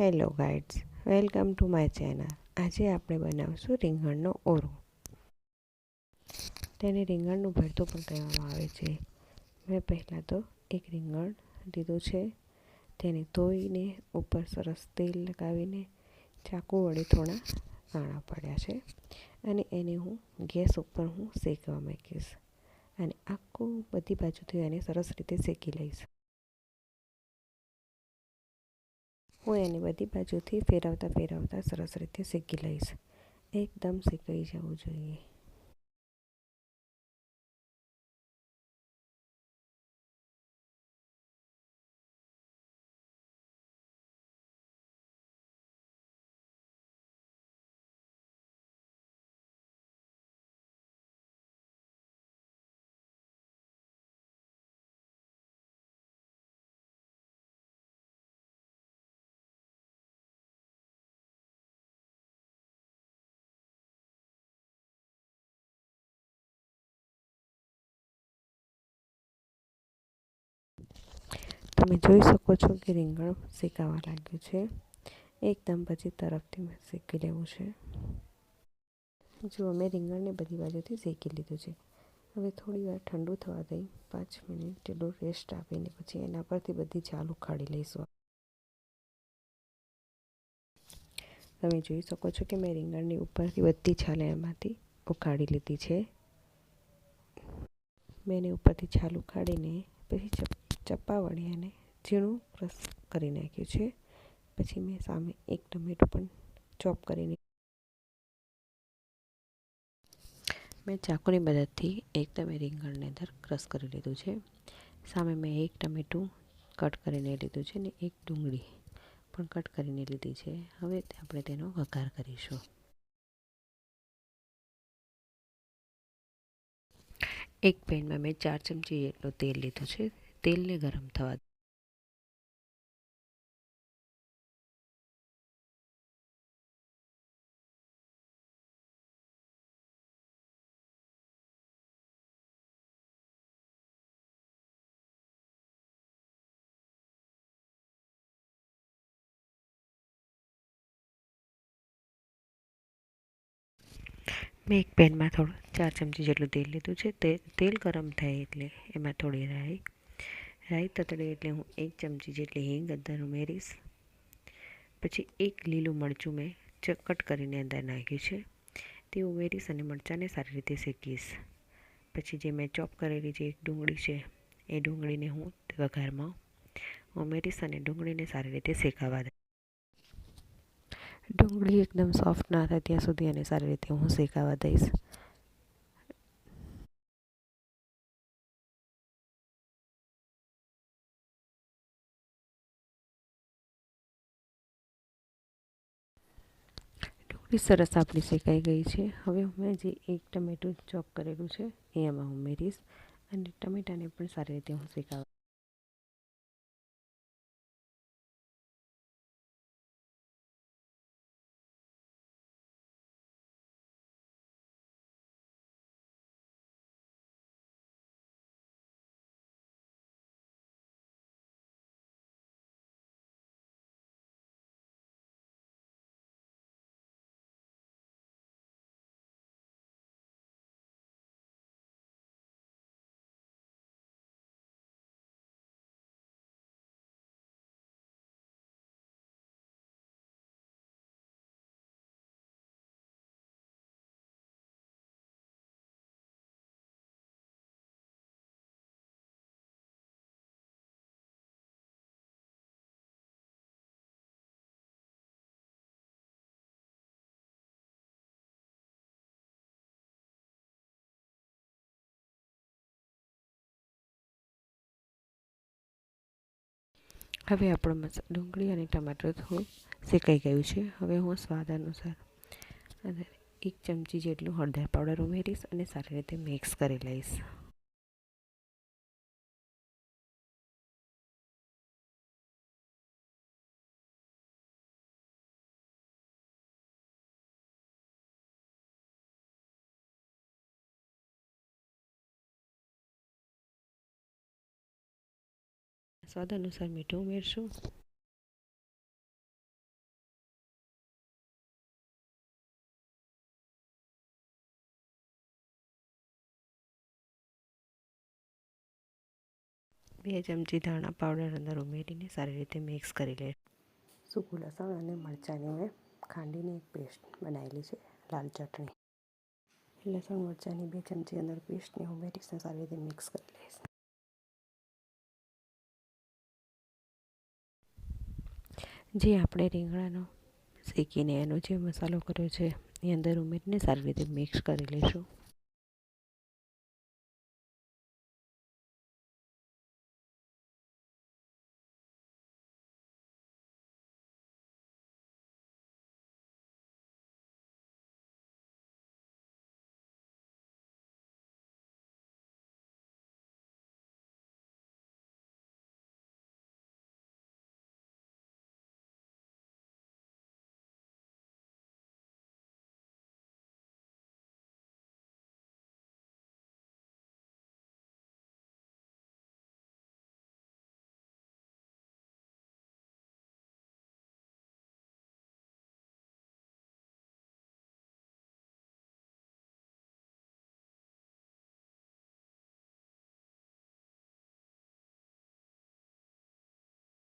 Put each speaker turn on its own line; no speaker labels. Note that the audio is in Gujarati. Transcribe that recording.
Hello guides, welcome to my channel. આજે આપણે બનાવશું રીંગણનો ઓરો. તેને રીંગણનું ભરતું પણ કહેવામાં આવે છે. મેં પહેલાં તો એક રીંગણ લીધું છે. તેને ધોઈને ઉપર સરસ તેલ લગાવીને ચાકુ વડે થોડા કાણા પડ્યા છે અને એને હું ગેસ ઉપર હું શેકવા મૂકીશ અને આખું બધી બાજુથી એને સરસ રીતે શેકી લઈશ. હું એને બધી બાજુથી ફેરવતા ફેરવતા સરસ રીતે શેકી લઈશ. એકદમ શેકાઈ જવું જોઈએ. તમે જોઈ શકો છો કે રીંગણ શેકાવા લાગ્યું છે. એકદમ પછી તરફથી શેકી લેવું છે. જો મેં રીંગણને બધી બાજુથી શેકી લીધું છે. હવે થોડી વાર ઠંડુ થવા દઈ, પાંચ મિનિટ જેટલો રેસ્ટ આપીને પછી એના પરથી બધી છાલ ઉખાડી લઈશું. તમે જોઈ શકો છો કે મેં રીંગણની ઉપરથી બધી છાલ એમાંથી ઉખાડી લીધી છે. મેં એને ઉપરથી છાલ ઉખાડીને પછી ચપ્પા વડે ઝીણું ક્રશ કરી નાખ્યું છે. પછી મેં સામે એક ટમેટું પણ ચોપ કરીને મેં ચાકુની મદદથી એક તમે રીંગણની અંદર ક્રશ કરી લીધું છે. સામે મેં એક ટમેટું કટ કરીને લીધું છે ને એક ડુંગળી પણ કટ કરીને લીધી છે. હવે આપણે તેનો વઘાર કરીશું. એક પેનમાં મેં ચાર ચમચી જેટલું તેલ લીધું છે. તેલને ગરમ થવા મેં એક પેનમાં થોડું ચાર ચમચી જેટલું તેલ લીધું છે. તે તેલ ગરમ થાય એટલે એમાં થોડી રાઈ રાઈ તતડે એટલે હું એક ચમચી જેટલી હિંગ અંદર ઉમેરીશ પછી એક લીલું મરચું મેં કટ કરીને અંદર નાખ્યું છે. તે ઉમેરીશ અને મરચાંને સારી રીતે શેકીશ. પછી જે મેં ચોપ કરેલી જે એક ડુંગળી છે, એ ડુંગળીને હું વઘારમાં ઉમેરીશ અને ડુંગળીને સારી રીતે શેકાવા દઈશ. ડુંગળી એકદમ સોફ્ટ ના થાય ત્યાં સુધી અને સારી રીતે હું શેકાવા દઈશ. ડુંગળી સરસ આપણી શેકાઈ ગઈ છે. હવે મેં જે એક ટમેટું ચોપ કરેલું છે એ એમાં ઉમેરીશ અને ટમેટાને પણ સારી રીતે હું શેકાવા હવે આપણો મસાલો ડુંગળી અને ટમાટર થોડું શેકાઈ ગયું છે. હવે હું સ્વાદ અનુસાર અને એક ચમચી જેટલું હળદર પાવડર ઉમેરીશ અને સારી રીતે મિક્સ કરી લઈશ. સ્વાદ અનુસાર મીઠું ઉમેરશું. બે ચમચી ધાણા પાવડર અંદર ઉમેરીને સારી રીતે મિક્સ કરી લે. સૂકું લસણ અને મરચાંની મેં ખાંડીની એક પેસ્ટ બનાવેલી છે, લાલ ચટણી. લસણ, મરચાંની બે ચમચી અંદર પેસ્ટને ઉમેરીશ સારી રીતે મિક્સ કરી લઈશ. જે આપણે રીંગણાનો શેકીને એનો જે મસાલો કર્યો છે એ અંદર ઉમેરીને સારી રીતે મિક્સ કરી લઈશું.